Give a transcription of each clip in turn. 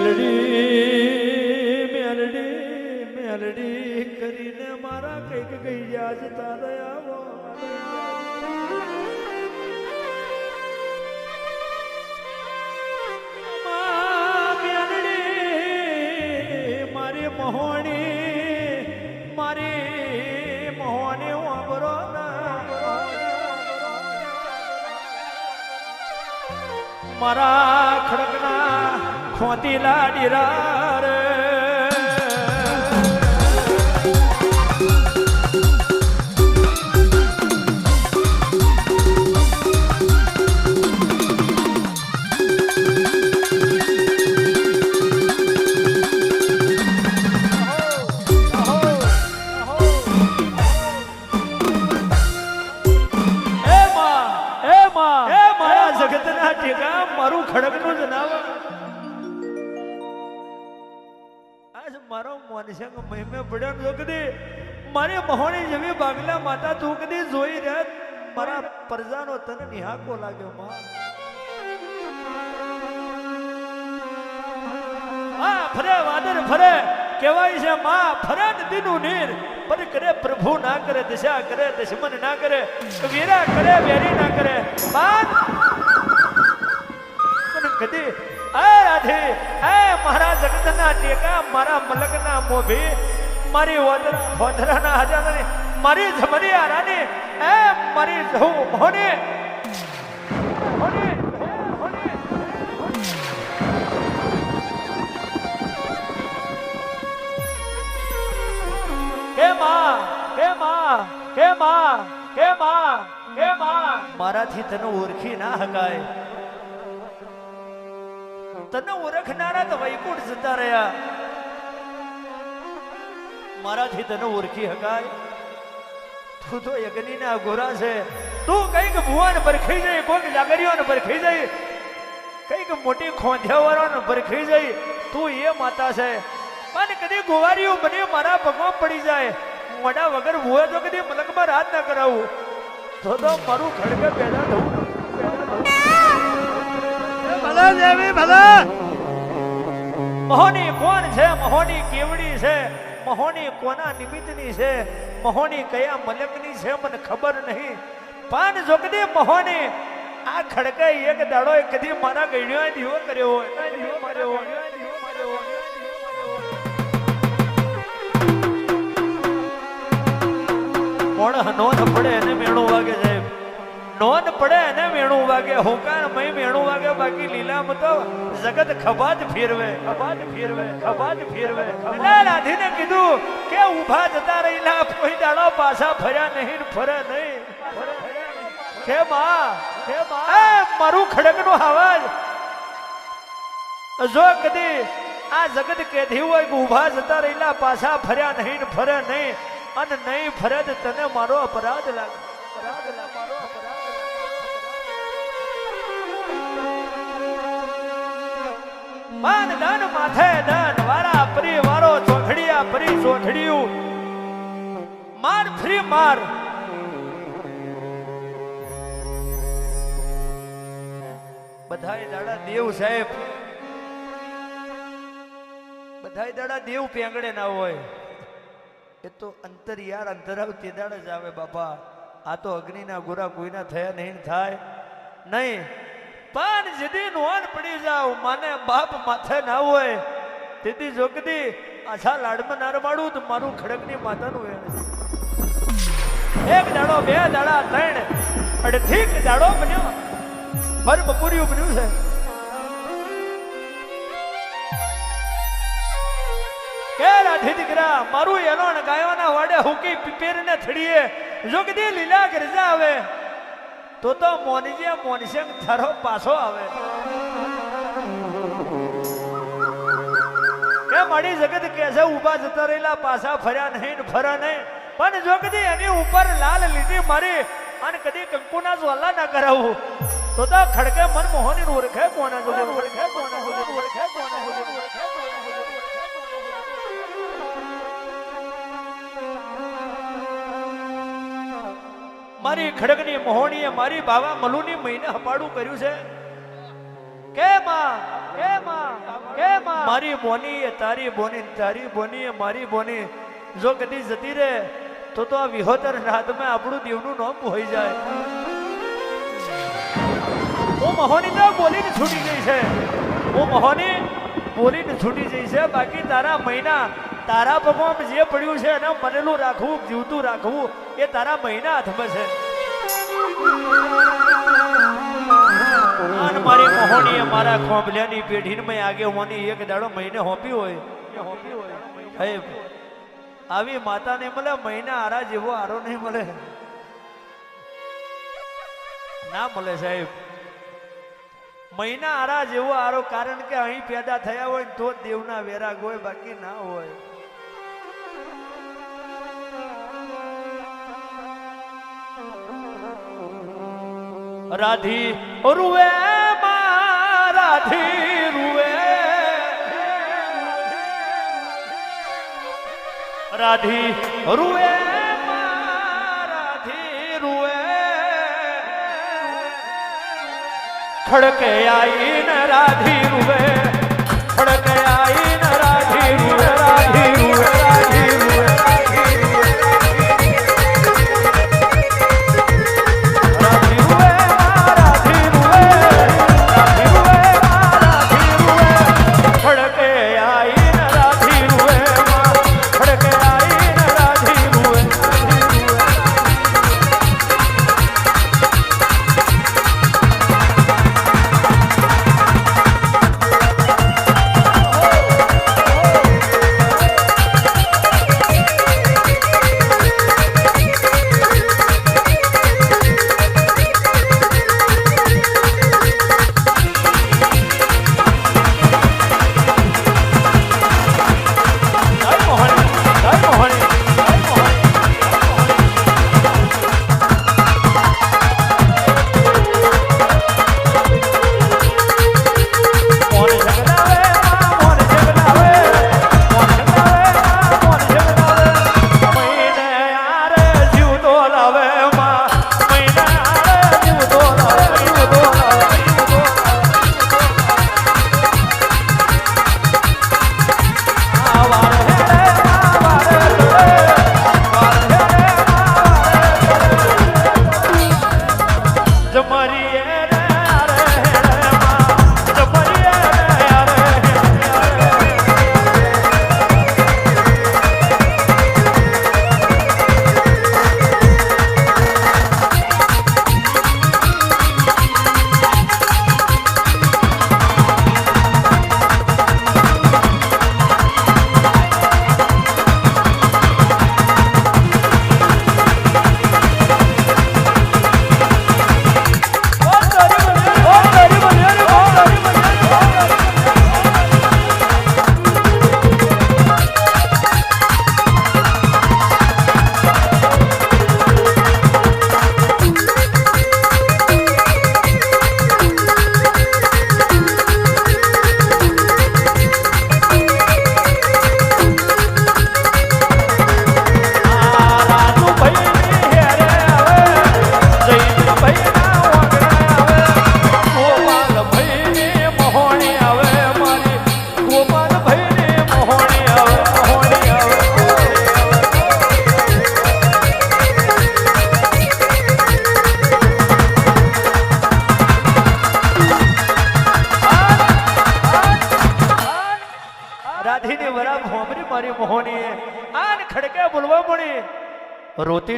મેલડી મેલડી મેલડી કરીને મારા કંઈક ગઈ યાદ ખોતીલા ડીરા તું કદી જોઈ રહે મારા પ્રજાનો તને નિહાકો લાગ્યો, માં. આ ફરે વાદર ફરે. કહેવાય છે, માં, ફરે નદીનું નીર. પર કરે પ્રભુ ના કરે, દિશા કરે, દુશ્મન ના કરે, વીરા કરે, વેરી ના કરે. બાદ પણ કદી એ રાધે એ મારા જગતના ટેકા, મારા મલકના મોભી, મારી વાદર વોદરાના હજારની મારી જમરી આરાની એ એમ જહુ મોની મોની. મોની કે કે માં કે માં કે માં કે માં. મારાથી તને ઓળખી ના હકાય. તને ઓળખનારા તો વૈકુંઠ જતા રહ્યા. મારાથી તને ઓળખી હકાય. તું તો યજ્ઞના ગોરા છે. તું કંઈક ભુવન પરખી જઈ કોઈક જાગરીઓને પરખી જઈ. કંઈક મોટી ખોંધ્યાવાળાને પરખી જઈ. તું એ માતા છે. પણ કદી ગોવારીઓ બને મારા પગમાં પડી જાય. મોડા વગર ભૂવે તો કદી મલકમાં રાત ના કરાવું. તો તો મારું ખડકે પેદા થવું ભલે દેવી, ભલે. મહોની કોણ છે? મહોની કેવડી છે? મહોની કોના નિમિત્તની છે? મહોની કયા મલકની છે મને ખબર નહીં. પણ કદી મહોની આ ખડકાઈ એક દાડો કદી મારા ગઈડ્યો દીવો કર્યો હોય દીવો માર્યો હોય. કોણ નોંધ પડે એને મેળો વાગે સાહેબ નોંધ પડે એને મેણું વાગે હોકાર મય મેણું વાગે બાકી લીલામ તો જગત ખબાજ ફેરવે ખબાજ ફેરવે ખબાજ ફેરવે. રાધીને કીધું કે ઊભા જતા રહેલા કોઈ દાડો પાછા ફર્યા નહીં ફરે નહીં. કે માં કે માં. મારું ખડકનો આવાજ. જો કદી આ જગત કેધી હોય ઊભા જતા રહેલા પાછા ફર્યા નહીં ફરે નહીં અને નહીં ફરે તને મારો અપરાધ લાગે. અપરાધ લાગે, મારો અપરાધ માન દાન માથે દાન, વારા પરી વારો ચોથડિયા પરી ચોથડિયું માર ફ્રી માર. બધાય દાડા દેવ સાહેબ. બધાય દાડા દેવ પેંગડે ના હોય. એ તો અંતર યાર અંતરાવ તે દાડા જ આવે બાપા. આ તો અગ્નિના ગોરા કોઈના થયા નહીં થાય. નહીં. પણ જીદી નોન પડી જાવ, માને બાપ માથે ના હોય તેથી જોગદી આછા લાડમાં ના રમાડું તો મારું ખડકની માતાનું વેણ એક દાડો, બે દાડા, ત્રણ, અડધીક દાડો બન્યો. ભર બપોરિયું બન્યું છે. કે રાધી દીકરા, મારું એલોણ ગાયોના વાડે હુકી પીપેરને થડીએ. જોગદી લીલા ગરજા આવે. તો તો મોનીજે મોનસંગ થરો પાછો આવે. કે મળી જગત કે છે ઊભા જતા રહેલા, પાછા ફર્યા નહીં ને ફરા નહીં. પણ જો કદી એની ઉપર લાલ લીટી મારી અને કદી કંકુના જ્વાલા ના કરાવું, તો તો ખડકે મન મોહની ઓળખે કોના ઓળખે? મારી ખડકની મોહણીએ મારી બાવા મલુની મહિને હપાડું કર્યું છે. કે માં કે માં કે માં? મારી બોની તારી બોની તારી બોની મારી બોની. જો કદી જતી રહે, તો તો આ વિહોતર રાતમાં આપણું દેવનું નામ હોઈ જાય. હું મહોની, તો બોલીને છૂટી ગઈ છે. હું મહોની, બોલીને છૂટી જઈ છે. બાકી તારા મહિના, તારા પગમાં જે પડ્યું છે, એને મરેલું રાખવું, જીવતું રાખવું, એ તારા મહિના હાથમાં છે. અને મારી મારા ખોંભલ્યાની પેઢીને આગે હોની એક દાડો મહિને હોપી હોય. એ હોપી હોય આવી માતાને મળે, મહિના આરા જેવો આરો નહીં મળે. ના મળે સાહેબ. મહિના આરા જેવો આરો, કારણ કે અહીં પેદા થયા હોય તો દેવના વેરાગ હોય, બાકી ના હોય. राधी रुए माँ राधी रुए राधी रुए खड़के आई न राधी रुए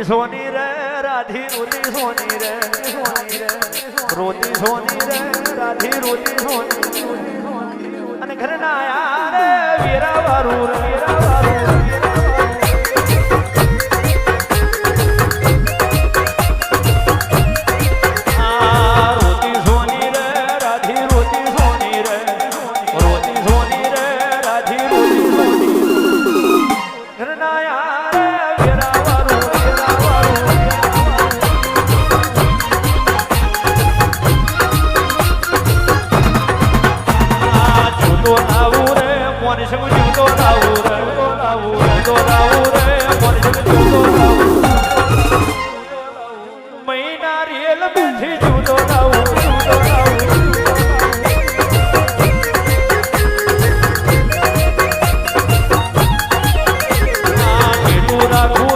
રોતી સોની રે, રાધી રોતી સોની રે, રોતી સોની રે, રાધી રોતી સોની અને ઘરના આયા રે વીરા વીરા વારું Tira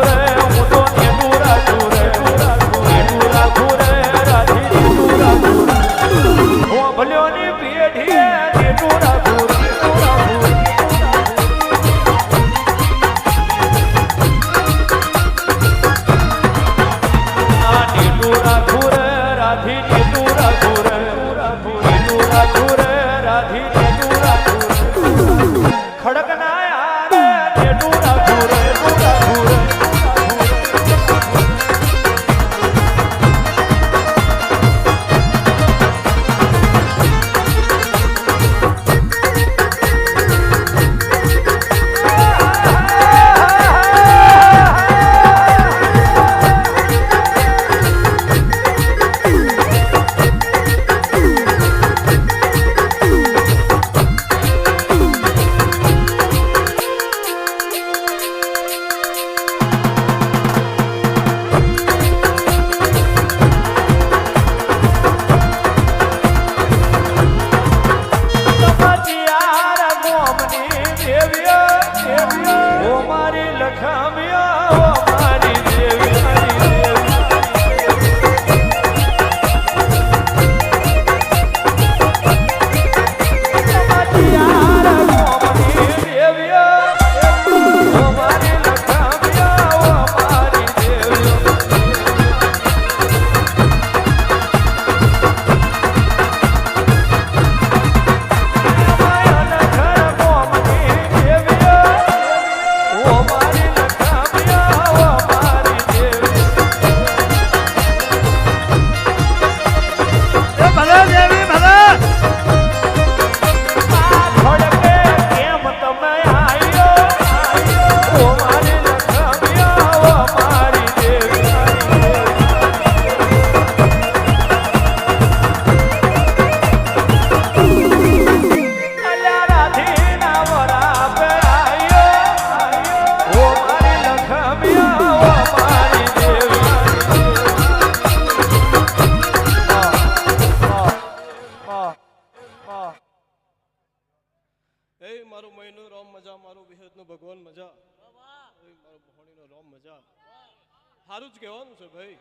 સારું જ કહેવાનું છે ભાઈ.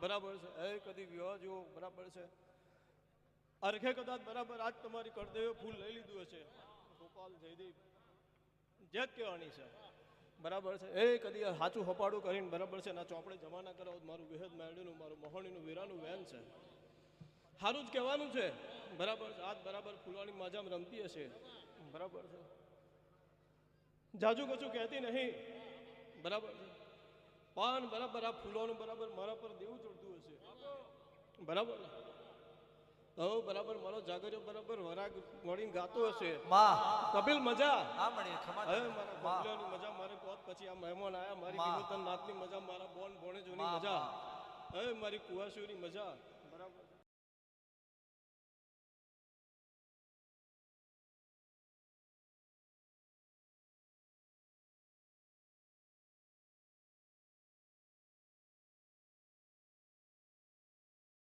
બરાબર છે. એ કદી વિવાહ જેવો બરાબર છે. અરખે કદાચ બરાબર આજ તમારી કરદેવે ફૂલ લઈ લીધું હશે. ગોપાલ જયદીપ. જે જ કહેવાની છે. બરાબર છે. એ કદી સાચું હપાડું કરીને બરાબર છે. ના ચોપડે જમાના કરાવો મારું વિહદ મેળવીનું મારું મહોણીનું વીરાનું વેન છે. સારું જ કહેવાનું છે. બરાબર છે. આજ બરાબર ફૂલવાની મજામાં રમતી હશે. બરાબર છે. જાજુ કશું કહેતી નહીં. બરાબર છે. પણ બરાબર આ ફૂલોનું બરાબર મારા પર દેવું ચડતું હશે. બરાબર? તો બરાબર મારો જાગર્યો બરાબર વરાગ મળીને ગાતો હશે. કપિલ મજા? હા મળી હવે મારા માં મજા મારે કોત પછી આ મહેમાન આયા. મારી માં. વિનોદન નાથની મજા મારા બોન ભોણેજોની જોની મજા. હવે મારી કુવાસીઓની મજા.